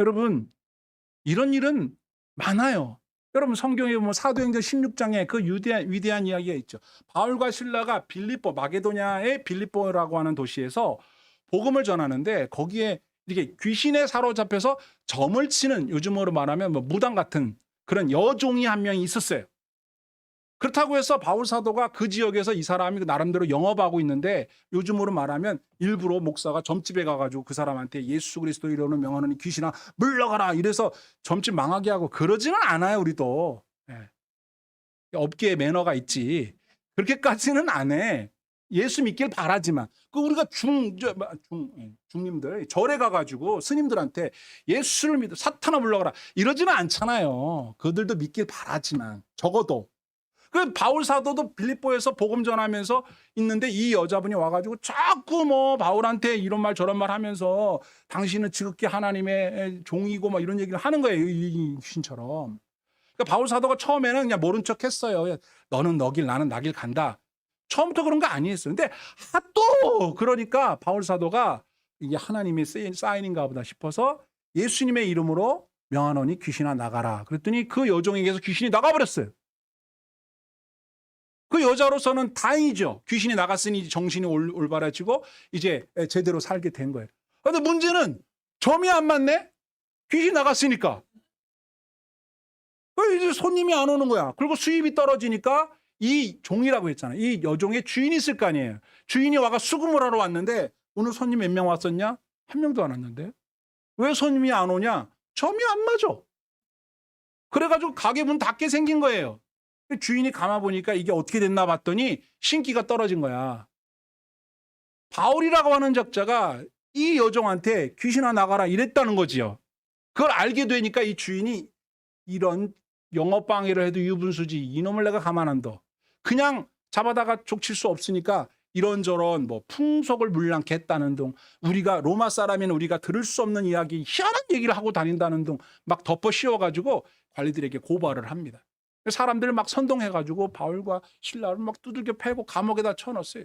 여러분 이런 일은 많아요. 여러분 성경에 보면 사도행전 16장에 그 위대한, 위대한 이야기가 있죠. 바울과 신라가 빌립보 마게도냐의 빌립보라고 하는 도시에서 복음을 전하는데 거기에 이렇게 귀신에 사로잡혀서 점을 치는 요즘으로 말하면 뭐 무당 같은 그런 여종이 한 명이 있었어요. 그렇다고 해서 바울 사도가 그 지역에서 이 사람이 나름대로 영업하고 있는데 요즘으로 말하면 일부러 목사가 점집에 가가지고 그 사람한테 예수 그리스도 이러는 명하는 귀신아 물러가라 이래서 점집 망하게 하고 그러지는 않아요 우리도 예. 업계에 매너가 있지 그렇게까지는 안 해. 예수 믿길 바라지만 그 우리가 중, 중 예, 중님들 절에 가가지고 스님들한테 예수를 믿어 사탄아 물러가라 이러지는 않잖아요. 그들도 믿길 바라지만 적어도 그 바울 사도도 빌립보에서 복음 전하면서 있는데 이 여자분이 와가지고 자꾸 뭐 바울한테 이런 말 저런 말 하면서 당신은 지극히 하나님의 종이고 막 이런 얘기를 하는 거예요 이 신처럼. 그러니까 바울 사도가 처음에는 그냥 모른 척 했어요. 너는 너길 나는 나길 간다. 처음부터 그런 거 아니었어요. 근데 하도 그러니까 바울 사도가 이게 하나님의 사인인가 보다 싶어서 예수님의 이름으로 명하노니 귀신아 나가라. 그랬더니 그 여종에게서 귀신이 나가버렸어요. 그 여자로서는 다행이죠. 귀신이 나갔으니 정신이 올, 올바라지고 이제 제대로 살게 된 거예요. 근데 문제는 점이 안 맞네? 귀신 나갔으니까. 그 이제 손님이 안 오는 거야. 그리고 수입이 떨어지니까 이 종이라고 했잖아요. 이 여종의 주인이 있을 거 아니에요. 주인이 와가 수금을 하러 왔는데 오늘 손님 몇 명 왔었냐? 한 명도 안 왔는데. 왜 손님이 안 오냐? 점이 안 맞아. 그래가지고 가게 문 닫게 생긴 거예요. 주인이 감아 보니까 이게 어떻게 됐나 봤더니 신기가 떨어진 거야. 바울이라고 하는 적자가 이 여종한테 귀신아 나가라 이랬다는 거지요. 그걸 알게 되니까 이 주인이 이런 영업 방해를 해도 유분수지 이놈을 내가 둬. 그냥 잡아다가 족칠 수 없으니까 이런저런 뭐 풍속을 물랑케 했다는 등 우리가 로마 사람이는 우리가 들을 수 없는 이야기 희한한 얘기를 하고 다닌다는 등 막 덮어 씌워가지고 관리들에게 고발을 합니다. 사람들을 막 선동해가지고 바울과 신라를 막 두들겨 패고 감옥에다 쳐넣었어요.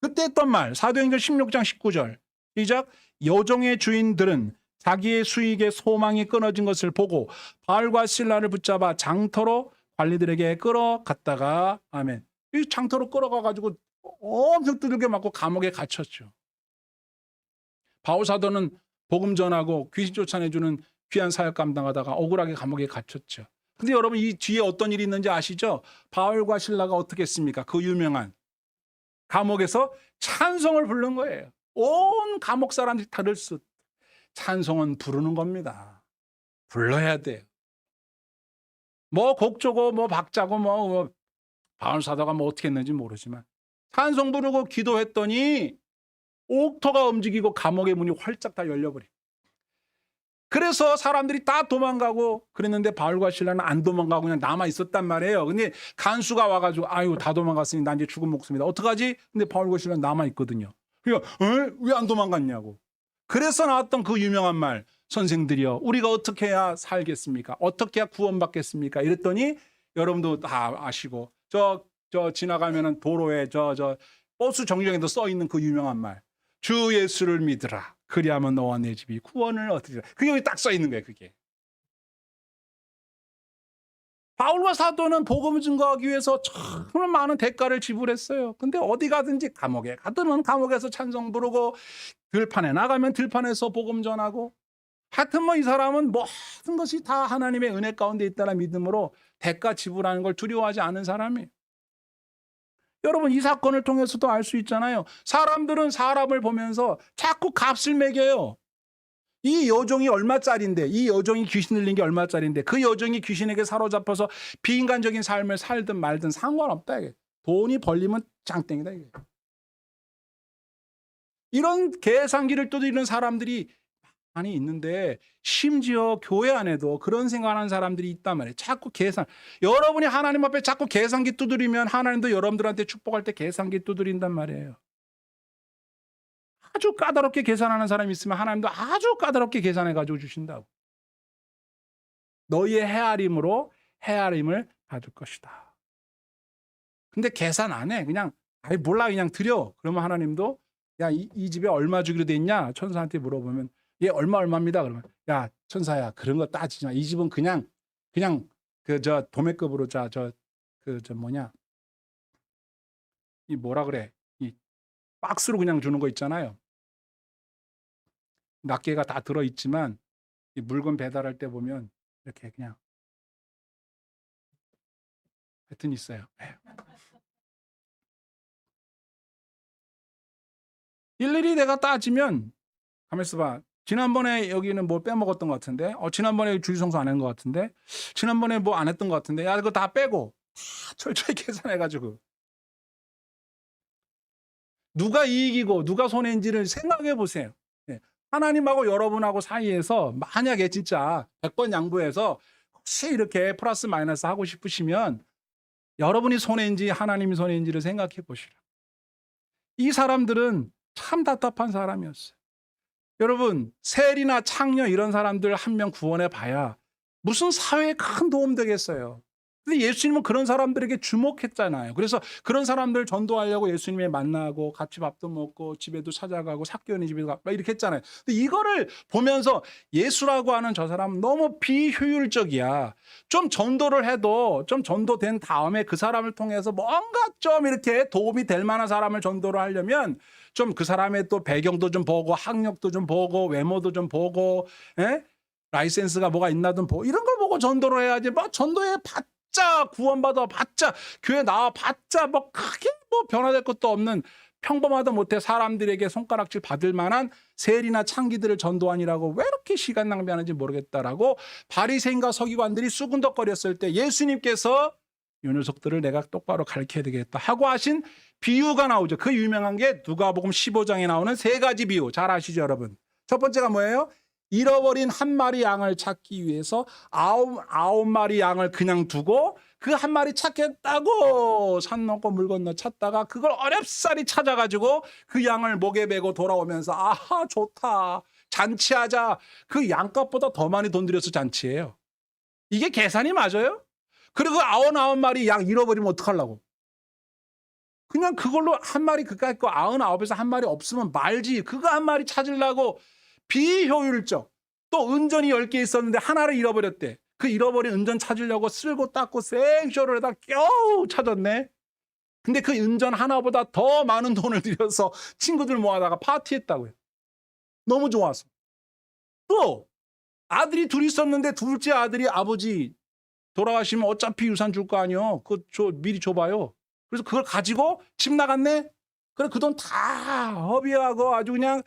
그때 했던 말 사도행전 16장 19절 시작 여종의 주인들은 자기의 수익에 소망이 끊어진 것을 보고 바울과 신라를 붙잡아 장터로 관리들에게 끌어갔다가 아멘 이 장터로 끌어가가지고 엄청 두들겨 맞고 감옥에 갇혔죠. 바울 사도는 복음 전하고 귀신 쫓아내주는 귀한 사역 감당하다가 억울하게 감옥에 갇혔죠. 근데 여러분 이 뒤에 어떤 일이 있는지 아시죠? 바울과 신라가 어떻게 했습니까? 그 유명한 감옥에서 찬송을 부른 거예요. 온 감옥 사람들이 다 들을 수 찬송은 부르는 겁니다. 불러야 돼요. 뭐 곡조고 뭐 박자고 뭐, 뭐 바울 사도가 뭐 어떻게 했는지 모르지만 찬송 부르고 기도했더니 옥토가 움직이고 감옥의 문이 활짝 다 열려버려. 그래서 사람들이 다 도망가고 그랬는데 바울과 신라는 안 도망가고 그냥 남아 있었단 말이에요. 근데 간수가 와가지고 아유 다 도망갔으니 난 이제 죽은 목숨이다. 어떡하지? 근데 바울과 신라는 남아 있거든요. 그러니까 왜 안 도망갔냐고. 그래서 나왔던 그 유명한 말 선생들이여 우리가 어떻게 해야 살겠습니까? 어떻게 해야 구원받겠습니까? 이랬더니 여러분도 다 아시고 저저 지나가면은 도로에 저저 버스 정류장에도 써 있는 그 유명한 말. 주 예수를 믿으라. 그리하면 너와 내 집이 구원을 얻으리라. 그게 여기 딱 써 있는 거예요, 그게. 바울과 사도는 복음을 증거하기 위해서 정말 많은 대가를 지불했어요. 근데 어디 가든지 감옥에 가든 감옥에서 찬송 부르고 들판에 나가면 들판에서 복음 전하고 하여튼 뭐 이 사람은 모든 것이 다 하나님의 은혜 가운데 있다는 믿음으로 대가 지불하는 걸 두려워하지 않은 사람이에요. 여러분 이 사건을 통해서도 알 수 있잖아요. 사람들은 사람을 보면서 자꾸 값을 매겨요. 이 여종이 얼마짜린데 이 여종이 귀신 들린 게 얼마짜린데 그 여종이 귀신에게 사로잡혀서 비인간적인 삶을 살든 말든 상관없다 이게. 돈이 벌리면 장땡이다 이게. 이런 계산기를 두드리는 사람들이 많이 있는데 심지어 교회 안에도 그런 생각하는 사람들이 있단 말이에요. 자꾸 계산. 여러분이 하나님 앞에 자꾸 계산기 두드리면 하나님도 여러분들한테 축복할 때 계산기 두드린단 말이에요. 아주 까다롭게 계산하는 사람이 있으면 하나님도 아주 까다롭게 계산해 가지고 주신다고. 너희의 헤아림으로 헤아림을 받을 것이다. 근데 계산 안 해. 그냥 아이 몰라 그냥 드려. 그러면 하나님도 야 이 집에 얼마 주기로 돼 있냐? 천사한테 물어보면 얘 얼마 얼마입니다. 그러면 야 천사야 그런 거 따지지 마. 이 집은 그냥 그냥 그 저 도매급으로 자 저 그 저 뭐냐 이 뭐라 그래 이 박스로 그냥 주는 거 있잖아요. 낱개가 다 들어 있지만 이 물건 배달할 때 보면 이렇게 그냥 하여튼 있어요. 예. 일일이 내가 따지면 가만있어 봐. 지난번에 여기는 뭐 빼먹었던 것 같은데, 어, 지난번에 주유성수 안 한 것 같은데, 지난번에 뭐 안 했던 것 같은데, 야, 이거 다 빼고, 다 철저히 계산해가지고. 누가 이익이고, 누가 손해인지를 생각해 보세요. 예. 하나님하고 여러분하고 사이에서 만약에 진짜 100번 양보해서 혹시 이렇게 플러스 마이너스 하고 싶으시면 여러분이 손해인지 하나님이 손해인지를 생각해 보시라. 이 사람들은 참 답답한 사람이었어요. 여러분, 셀이나 창녀 이런 사람들 한 명 구원해 봐야 무슨 사회에 큰 도움 되겠어요. 근데 예수님은 그런 사람들에게 주목했잖아요. 그래서 그런 사람들 전도하려고 예수님을 만나고 같이 밥도 먹고 집에도 찾아가고 사교원의 집에도 가고 막 이렇게 했잖아요. 근데 이거를 보면서 예수라고 하는 저 사람은 너무 비효율적이야. 좀 전도를 해도 좀 전도된 다음에 그 사람을 통해서 뭔가 좀 이렇게 도움이 될 만한 사람을 전도를 하려면 좀 그 사람의 또 배경도 좀 보고 학력도 좀 보고 외모도 좀 보고 에? 라이센스가 뭐가 있나 좀 보고 이런 걸 보고 전도를 해야지 뭐 전도해 봤자 구원받아 봤자 교회 나와 봤자 뭐 크게 뭐 변화될 것도 없는 평범하다 못해 사람들에게 손가락질 받을 만한 세리나 창기들을 전도하니라고 왜 이렇게 시간 낭비하는지 모르겠다라고 바리새인과 서기관들이 쑥은덕거렸을 때 예수님께서 이 녀석들을 내가 똑바로 가르쳐야 되겠다 하고 하신 비유가 나오죠. 그 유명한 게 누가복음 15장에 나오는 세 가지 비유. 잘 아시죠, 여러분? 첫 번째가 뭐예요? 잃어버린 한 마리 양을 찾기 위해서 아홉 아홉 마리 양을 그냥 두고 그 한 마리 찾겠다고 산 넘고 물 건너 찾다가 그걸 어렵사리 찾아가지고 그 양을 목에 메고 돌아오면서 아하 좋다 잔치하자 그 양값보다 더 많이 돈 들여서 잔치해요. 이게 계산이 맞아요? 그리고 아흔 아홉 마리 양 잃어버리면 어떡하려고? 그냥 그걸로 한 마리 그까이 거 아흔 아홉에서 한 마리 없으면 말지. 그거 한 마리 찾으려고 비효율적. 또 은전이 열개 있었는데 하나를 잃어버렸대. 그 잃어버린 은전 찾으려고 쓸고 닦고 생쇼를 하다 겨우 찾았네. 근데 그 은전 하나보다 더 많은 돈을 들여서 친구들 모아다가 파티했다고요. 너무 좋아서. 또 아들이 둘 있었는데 둘째 아들이 아버지 돌아가시면 어차피 유산 줄 거 아니요. 그거 저 미리 줘봐요. 그래서 그걸 가지고 집 나갔네. 그래 그 돈 다 허비하고 아주 그냥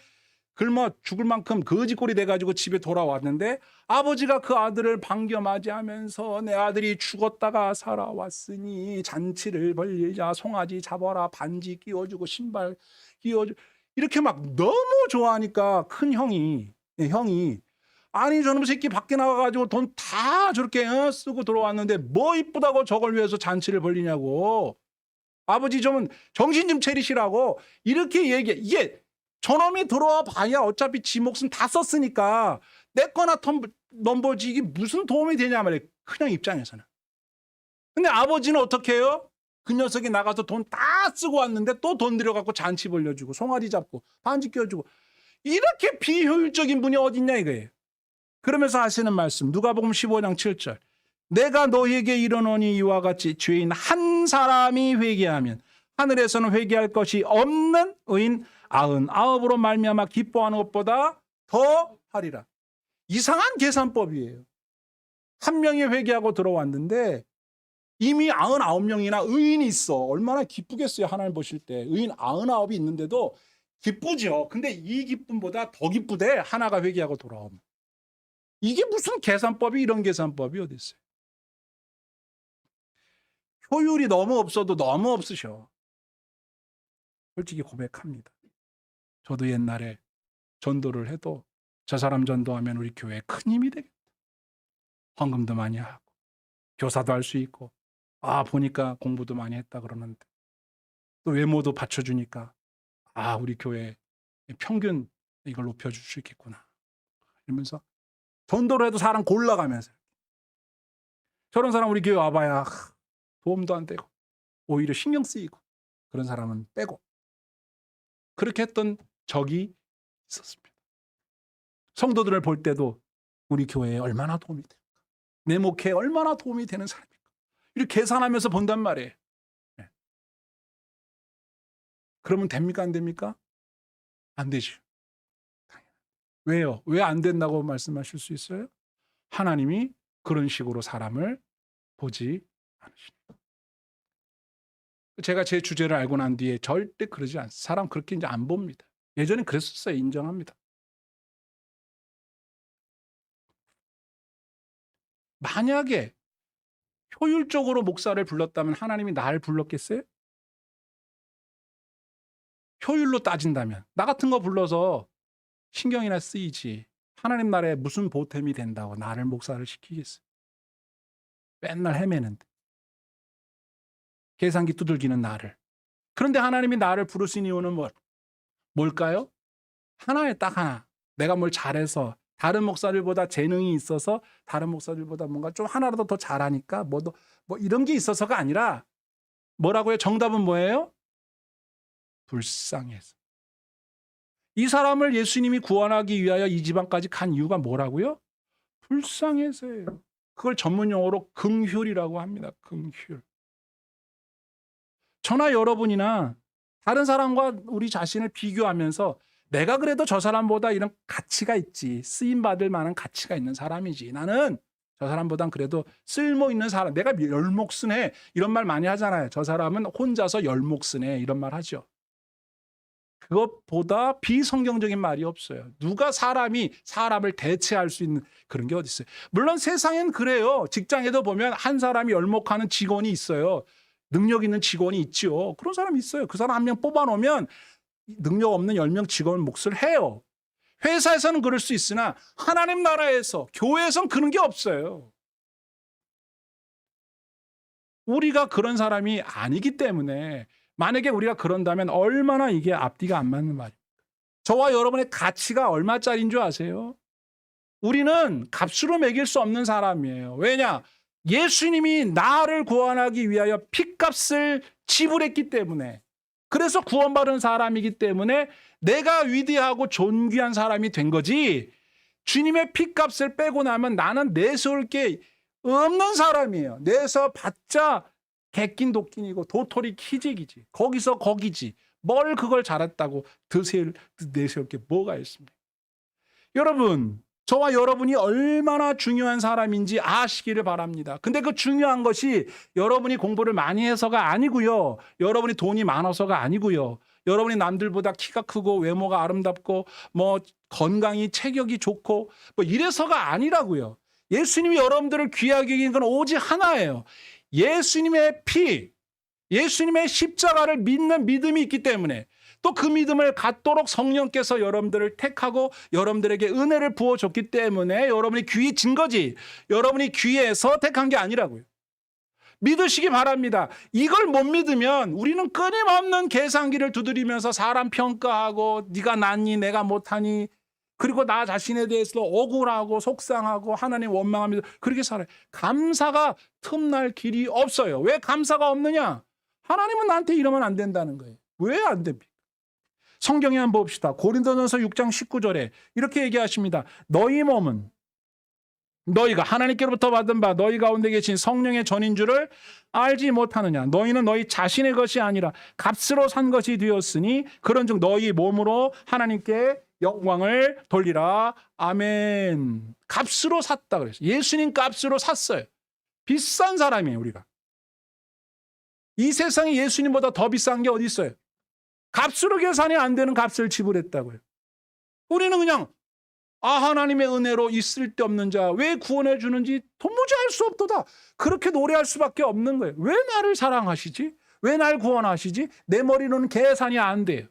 굶어 죽을 만큼 거지꼴이 돼가지고 집에 돌아왔는데 아버지가 그 아들을 반겨 맞이하면서 내 아들이 죽었다가 살아왔으니 잔치를 벌리자 송아지 잡아라 반지 끼워주고 신발 끼워주 이렇게 막 너무 좋아하니까 큰 형이 예, 형이 아니 저놈 새끼 밖에 나가가지고 돈 다 저렇게 어, 쓰고 들어왔는데 뭐 이쁘다고 저걸 위해서 잔치를 벌리냐고. 아버지 좀 정신 좀 차리시라고. 이렇게 얘기해 이게 저놈이 들어와 봐야 어차피 지 목숨 다 썼으니까 내 거나 텀- 넘버지 이게 무슨 도움이 되냐 말이에요. 그냥 입장에서는. 근데 아버지는 어떻게 해요? 그 녀석이 나가서 돈 다 쓰고 왔는데 또 돈 들여갖고 잔치 벌려주고 송아지 잡고 반지 껴주고. 이렇게 비효율적인 분이 어딨냐 이거예요 그러면서 하시는 말씀 누가복음 15장 7절 내가 너희에게 이르노니 이와 같이 죄인 한 사람이 회개하면 하늘에서는 회개할 것이 없는 의인 아흔 아홉으로 말미암아 기뻐하는 것보다 더 하리라. 이상한 계산법이에요. 한 명이 회개하고 들어왔는데 이미 아흔 아홉 명이나 의인이 있어. 얼마나 기쁘겠어요. 하나님 보실 때. 의인 아흔 아홉이 있는데도 기쁘죠. 근데 이 기쁨보다 더 기쁘대. 하나가 회개하고 돌아오면. 이게 무슨 계산법이 이런 계산법이 어디 있어요? 효율이 너무 없어도 너무 없으셔. 솔직히 고백합니다. 저도 옛날에 전도를 해도 저 사람 전도하면 우리 교회에 큰 힘이 되겠다. 헌금도 많이 하고 교사도 할 수 있고 아 보니까 공부도 많이 했다 그러는데 또 외모도 받쳐주니까 아 우리 교회 평균 이걸 높여줄 수 있겠구나 이러면서 전도를 해도 사람 골라가면서 저런 사람 우리 교회 와봐야 하, 도움도 안 되고 오히려 신경 쓰이고 그런 사람은 빼고 그렇게 했던 적이 있었습니다. 성도들을 볼 때도 우리 교회에 얼마나 도움이 될까? 내 목회에 얼마나 도움이 되는 사람일까? 이렇게 계산하면서 본단 말이에요. 네. 그러면 됩니까? 안 됩니까? 안 되죠. 왜요? 왜 안 된다고 말씀하실 수 있어요? 하나님이 그런 식으로 사람을 보지 않으십니다. 제가 제 주제를 알고 난 뒤에 절대 그러지 않습니다. 사람 그렇게 이제 안 봅니다. 예전엔 그랬었어요. 인정합니다. 만약에 효율적으로 목사를 불렀다면 하나님이 나를 불렀겠어요? 효율로 따진다면 나 같은 거 불러서 신경이나 쓰이지 하나님 나라에 무슨 보탬이 된다고 나를 목사를 시키겠어요? 맨날 헤매는데 계산기 두들기는 나를 그런데 하나님이 나를 부르신 이유는 뭘, 뭘까요? 하나에 딱 하나 내가 뭘 잘해서 다른 목사들보다 재능이 있어서 다른 목사들보다 뭔가 좀 하나라도 더 잘하니까 뭐도 뭐 이런 게 있어서가 아니라 뭐라고요? 정답은 뭐예요? 불쌍해서. 이 사람을 예수님이 구원하기 위하여 이 지방까지 간 이유가 뭐라고요? 불쌍해서예요. 그걸 전문 용어로 긍휼이라고 합니다. 긍휼. 저나 여러분이나 다른 사람과 우리 자신을 비교하면서 내가 그래도 저 사람보다 이런 가치가 있지. 쓰임 받을 만한 가치가 있는 사람이지. 나는 저 사람보단 그래도 쓸모 있는 사람. 내가 열목쓰네. 이런 말 많이 하잖아요. 저 사람은 혼자서 열목쓰네. 이런 말 하죠. 그것보다 비성경적인 말이 없어요. 누가 사람이 사람을 대체할 수 있는 그런 게 어디 있어요? 물론 세상엔 그래요. 직장에도 보면 한 사람이 열목하는 직원이 있어요. 능력 있는 직원이 있죠. 그런 사람이 있어요. 그 사람 한 명 뽑아놓으면 능력 없는 10명 직원 몫을 해요. 회사에서는 그럴 수 있으나 하나님 나라에서 교회에선 그런 게 없어요. 우리가 그런 사람이 아니기 때문에 만약에 우리가 그런다면 얼마나 이게 앞뒤가 안 맞는 말입니까? 저와 여러분의 가치가 얼마짜리인 줄 아세요? 우리는 값으로 매길 수 없는 사람이에요. 왜냐? 예수님이 나를 구원하기 위하여 핏값을 지불했기 때문에 그래서 구원받은 사람이기 때문에 내가 위대하고 존귀한 사람이 된 거지. 주님의 핏값을 빼고 나면 나는 내세울 게 없는 사람이에요. 내서 받자 객긴 독긴이고 도토리 키직이지. 거기서 거기지. 뭘 그걸 잘했다고 드세울, 내세울 게 뭐가 있습니까? 여러분, 저와 여러분이 얼마나 중요한 사람인지 아시기를 바랍니다. 근데 그 중요한 것이 여러분이 공부를 많이 해서가 아니고요. 여러분이 돈이 많아서가 아니고요. 여러분이 남들보다 키가 크고 외모가 아름답고 뭐 건강이 체격이 좋고 뭐 이래서가 아니라고요. 예수님이 여러분들을 귀하게 여긴 건 오직 하나예요. 예수님의 피, 예수님의 십자가를 믿는 믿음이 있기 때문에 또 그 믿음을 갖도록 성령께서 여러분들을 택하고 여러분들에게 은혜를 부어줬기 때문에 여러분이 귀해진 거지. 여러분이 귀해서 택한 게 아니라고요. 믿으시기 바랍니다. 이걸 못 믿으면 우리는 끊임없는 계산기를 두드리면서 사람 평가하고 네가 낫니 내가 못하니 그리고 나 자신에 대해서 억울하고 속상하고 하나님 원망하면서 그렇게 살아요. 감사가 틈날 길이 없어요. 왜 감사가 없느냐? 하나님은 나한테 이러면 안 된다는 거예요. 왜 안 됩니까? 성경에 한번 봅시다. 고린도전서 6장 19절에 이렇게 얘기하십니다. 너희 몸은 너희가 하나님께로부터 받은 바 너희 가운데 계신 성령의 전인 줄을 알지 못하느냐 너희는 너희 자신의 것이 아니라 값으로 산 것이 되었으니 그런즉 너희 몸으로 하나님께 영광을 돌리라 아멘 값으로 샀다 그랬어요 예수님 값으로 샀어요 비싼 사람이에요 우리가 이 세상에 예수님보다 더 비싼 게 어디 있어요 값으로 계산이 안 되는 값을 지불했다고요 우리는 그냥 아 하나님의 은혜로 이 쓸데없는 자 왜 구원해 주는지 도무지 알 수 없도다. 그렇게 노래할 수밖에 없는 거예요. 왜 나를 사랑하시지? 왜 날 구원하시지? 내 머리로는 계산이 안 돼요.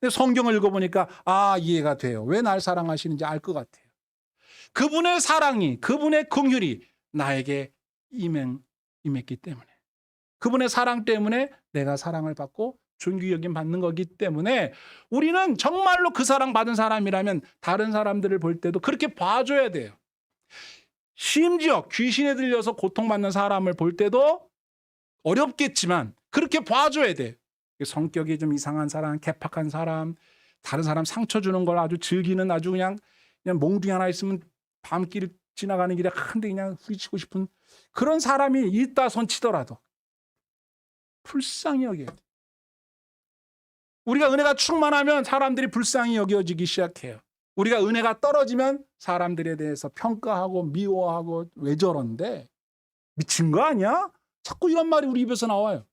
근데 성경을 읽어보니까 아 이해가 돼요. 왜 날 사랑하시는지 알 것 같아요. 그분의 사랑이 그분의 긍휼이 나에게 임행, 임했기 때문에 그분의 사랑 때문에 내가 사랑을 받고 존귀 여김 받는 거기 때문에 우리는 정말로 그 사랑 받은 사람이라면 다른 사람들을 볼 때도 그렇게 봐줘야 돼요. 심지어 귀신에 들려서 고통받는 사람을 볼 때도 어렵겠지만 그렇게 봐줘야 돼. 성격이 좀 이상한 사람, 개팍한 사람, 다른 사람 상처 주는 걸 아주 즐기는 아주 그냥 그냥 몽둥이 하나 있으면 밤길 지나가는 길에 한데 그냥 후리치고 싶은 그런 사람이 있다 손치더라도 불쌍히 여겨야 돼. 우리가 은혜가 충만하면 사람들이 불쌍히 여겨지기 시작해요. 우리가 은혜가 떨어지면 사람들에 대해서 평가하고 미워하고 왜 저런데 미친 거 아니야? 자꾸 이런 말이 우리 입에서 나와요.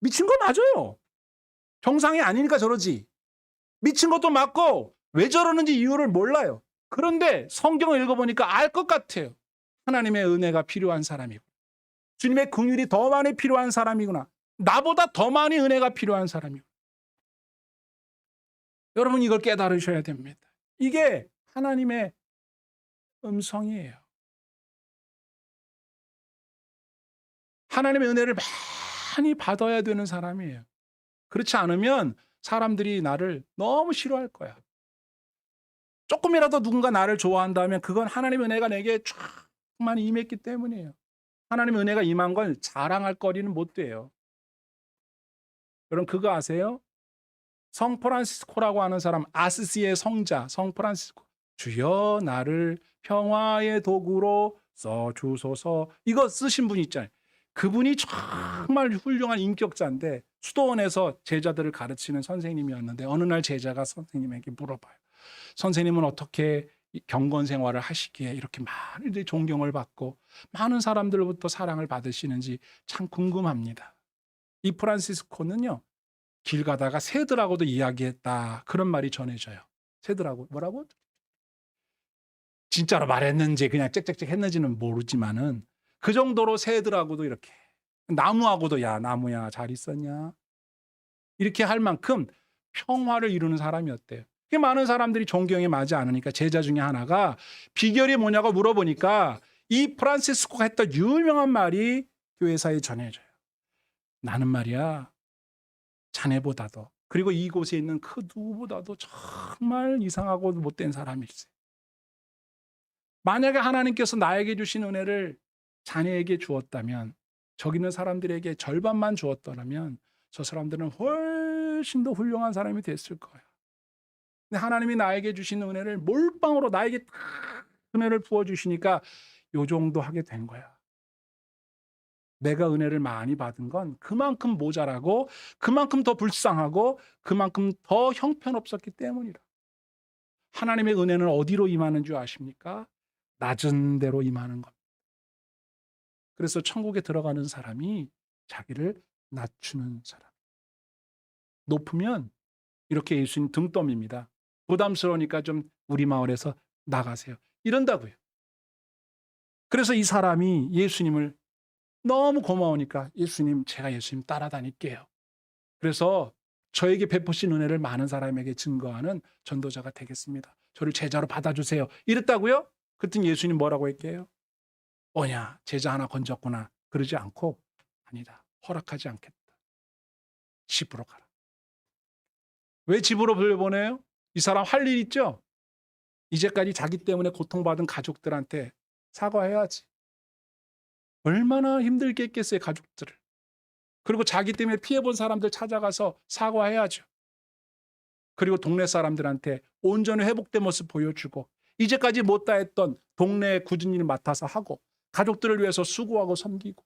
미친 거 맞아요. 정상이 아니니까 저러지. 미친 것도 맞고 왜 저러는지 이유를 몰라요. 그런데 성경을 읽어보니까 알 것 같아요. 하나님의 은혜가 필요한 사람이고 주님의 긍휼이 더 많이 필요한 사람이구나. 나보다 더 많이 은혜가 필요한 사람이고 여러분 이걸 깨달으셔야 됩니다. 이게 하나님의 음성이에요. 하나님의 은혜를 많이 받아야 되는 사람이에요. 그렇지 않으면 사람들이 나를 너무 싫어할 거야. 조금이라도 누군가 나를 좋아한다면 그건 하나님의 은혜가 내게 쫙만 임했기 때문이에요. 하나님의 은혜가 임한 걸 자랑할 거리는 못 돼요. 여러분 그거 아세요? 성 프란시스코라고 하는 사람 아스시의 성자 성 프란시스코 주여 나를 평화의 도구로 써 주소서 이거 쓰신 분 있잖아요. 그분이 정말 훌륭한 인격자인데 수도원에서 제자들을 가르치는 선생님이었는데 어느 날 제자가 선생님에게 물어봐요. 선생님은 어떻게 이 경건 생활을 하시기에 이렇게 많은 존경을 받고 많은 사람들로부터 사랑을 받으시는지 참 궁금합니다. 이 프란시스코는요. 길 가다가 새들하고도 이야기했다. 그런 말이 전해져요. 새들하고 뭐라고? 진짜로 말했는지 그냥 짹짹짹 했는지는 모르지만은 그 정도로 새들하고도 이렇게 나무하고도 야 나무야 잘 있었냐 이렇게 할 만큼 평화를 이루는 사람이었대요. 그 많은 사람들이 존경에 맞지 않으니까 제자 중에 하나가 비결이 뭐냐고 물어보니까 이 프란시스코가 했던 유명한 말이 교회사에 전해져요. 나는 말이야 자네보다도 그리고 이곳에 있는 그 누구보다도 정말 이상하고 못된 사람일세. 만약에 하나님께서 나에게 주신 은혜를 자네에게 주었다면 저기 있는 사람들에게 절반만 주었더라면 저 사람들은 훨씬 더 훌륭한 사람이 됐을 거야. 근데 하나님이 나에게 주신 은혜를 몰빵으로 나에게 탁 은혜를 부어 주시니까 요 정도 하게 된 거야. 내가 은혜를 많이 받은 건 그만큼 모자라고 그만큼 더 불쌍하고 그만큼 더 형편없었기 때문이라. 하나님의 은혜는 어디로 임하는 줄 아십니까? 낮은 데로 임하는 겁니다. 그래서 천국에 들어가는 사람이 자기를 낮추는 사람. 높으면 이렇게 예수님 등떠입니다. 부담스러우니까 좀 우리 마을에서 나가세요. 이런다고요. 그래서 이 사람이 예수님을 너무 고마우니까 예수님 제가 예수님 따라다닐게요. 그래서 저에게 베푸신 은혜를 많은 사람에게 증거하는 전도자가 되겠습니다. 저를 제자로 받아주세요. 이랬다고요? 그랬더니 예수님 뭐라고 했게요? 뭐냐 제자 하나 건졌구나. 그러지 않고 아니다. 허락하지 않겠다. 집으로 가라. 왜 집으로 돌려보내요? 이 사람 할 일 있죠? 이제까지 자기 때문에 고통받은 가족들한테 사과해야지. 얼마나 힘들게 했겠어요 가족들을. 그리고 자기 때문에 피해본 사람들 찾아가서 사과해야죠. 그리고 동네 사람들한테 온전히 회복된 모습 보여주고 이제까지 못다 했던 동네 굳은 일을 맡아서 하고 가족들을 위해서 수고하고 섬기고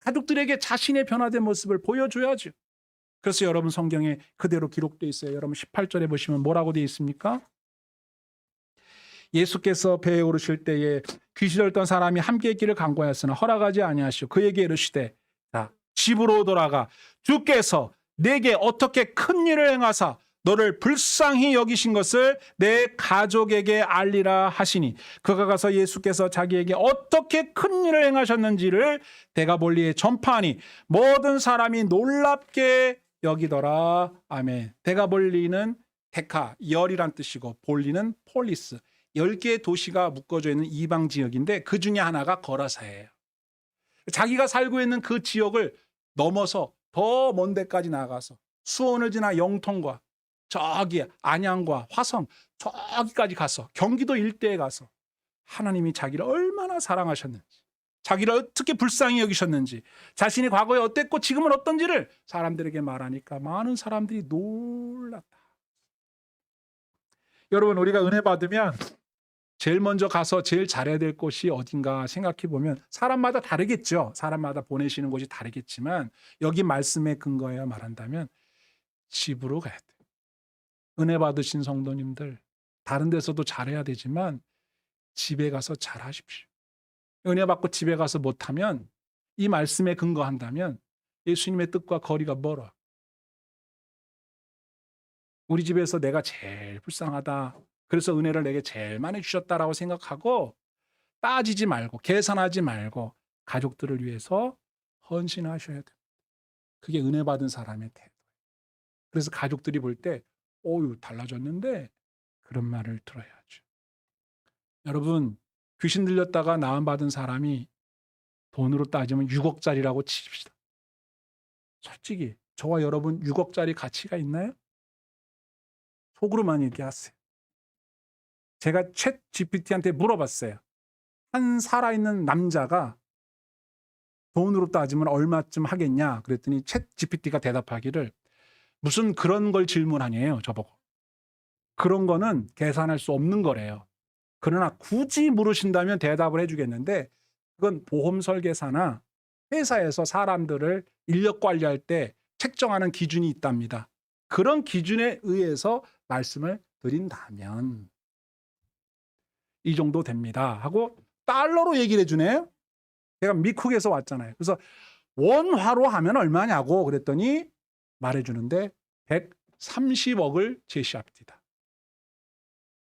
가족들에게 자신의 변화된 모습을 보여줘야죠. 그래서 여러분 성경에 그대로 기록되어 있어요. 여러분 18절에 보시면 뭐라고 되어 있습니까? 예수께서 배에 오르실 때에 귀신 들던 사람이 함께 있기를 간구하였으나 허락하지 아니하시오. 그에게 이르시되 자, 집으로 돌아가 주께서 내게 어떻게 큰 일을 행하사 너를 불쌍히 여기신 것을 내 가족에게 알리라 하시니 그가 가서 예수께서 자기에게 어떻게 큰 일을 행하셨는지를 대가 볼리에 전파하니 모든 사람이 놀랍게 여기더라. 아멘. 대가 볼리는 데카 열이란 뜻이고 볼리는 폴리스. 열 개의 도시가 묶어져 있는 이방 지역인데 그 중에 하나가 거라사예요. 자기가 살고 있는 그 지역을 넘어서 더 먼 데까지 나가서 수원을 지나 영통과 저기 안양과 화성 저기까지 가서 경기도 일대에 가서 하나님이 자기를 얼마나 사랑하셨는지 자기를 어떻게 불쌍히 여기셨는지 자신이 과거에 어땠고 지금은 어떤지를 사람들에게 말하니까 많은 사람들이 놀랐다. 여러분 우리가 은혜 받으면 제일 먼저 가서 제일 잘해야 될 곳이 어딘가 생각해 보면 사람마다 다르겠죠. 사람마다 보내시는 곳이 다르겠지만 여기 말씀의 근거에 말한다면 집으로 가야 돼. 은혜 받으신 성도님들 다른 데서도 잘해야 되지만 집에 가서 잘하십시오. 은혜 받고 집에 가서 못하면 이 말씀에 근거한다면 예수님의 뜻과 거리가 멀어. 우리 집에서 내가 제일 불쌍하다. 그래서 은혜를 내게 제일 많이 주셨다라고 생각하고 따지지 말고 계산하지 말고 가족들을 위해서 헌신하셔야 돼요. 그게 은혜 받은 사람의 태도. 그래서 가족들이 볼 때, 어유 달라졌는데 그런 말을 들어야죠. 여러분 귀신 들렸다가 나음 받은 사람이 돈으로 따지면 6억짜리라고 칩시다. 솔직히 저와 여러분 6억짜리 가치가 있나요? 속으로만 얘기하세요. 제가 챗 GPT한테 물어봤어요. 한 살아있는 남자가 돈으로 따지면 얼마쯤 하겠냐? 그랬더니 챗 GPT가 대답하기를 무슨 그런 걸 질문하냐요, 저보고. 그런 거는 계산할 수 없는 거래요. 그러나 굳이 물으신다면 대답을 해주겠는데 그건 보험 설계사나 회사에서 사람들을 인력 관리할 때 책정하는 기준이 있답니다. 그런 기준에 의해서 말씀을 드린다면 이 정도 됩니다. 하고 달러로 얘기를 해주네요. 제가 미쿡에서 왔잖아요. 그래서 원화로 하면 얼마냐고 그랬더니 말해주는데 130억을 제시합니다.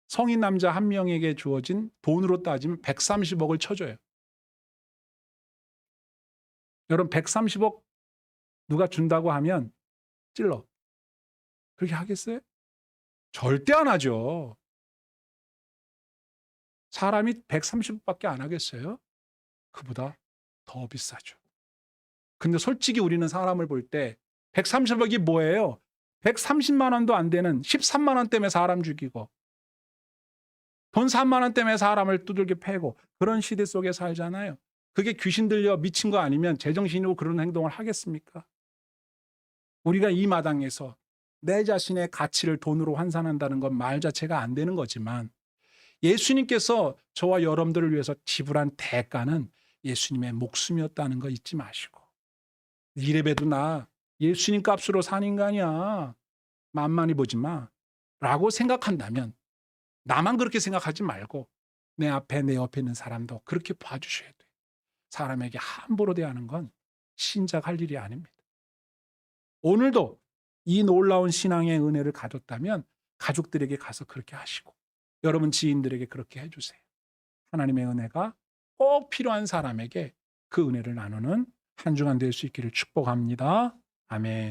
성인 남자 한 명에게 주어진 돈으로 따지면 130억을 쳐줘요. 여러분 130억 누가 준다고 하면 찔러. 그렇게 하겠어요? 절대 안 하죠. 사람이 130억밖에 안 하겠어요? 그보다 더 비싸죠. 근데 솔직히 우리는 사람을 볼 때 130억이 뭐예요? 130만 원도 안 되는 13만 원 때문에 사람 죽이고 돈 3만 원 때문에 사람을 두들겨 패고 그런 시대 속에 살잖아요. 그게 귀신 들려 미친 거 아니면 제정신이고 그런 행동을 하겠습니까? 우리가 이 마당에서 내 자신의 가치를 돈으로 환산한다는 건 말 자체가 안 되는 거지만 예수님께서 저와 여러분들을 위해서 지불한 대가는 예수님의 목숨이었다는 거 잊지 마시고 이래봬도 나 예수님 값으로 산 인간이야 만만히 보지 마 라고 생각한다면 나만 그렇게 생각하지 말고 내 앞에 내 옆에 있는 사람도 그렇게 봐주셔야 돼요. 사람에게 함부로 대하는 건 신작 할 일이 아닙니다. 오늘도 이 놀라운 신앙의 은혜를 가졌다면 가족들에게 가서 그렇게 하시고 여러분 지인들에게 그렇게 해주세요. 하나님의 은혜가 꼭 필요한 사람에게 그 은혜를 나누는 한 주간 될 수 있기를 축복합니다. 아멘.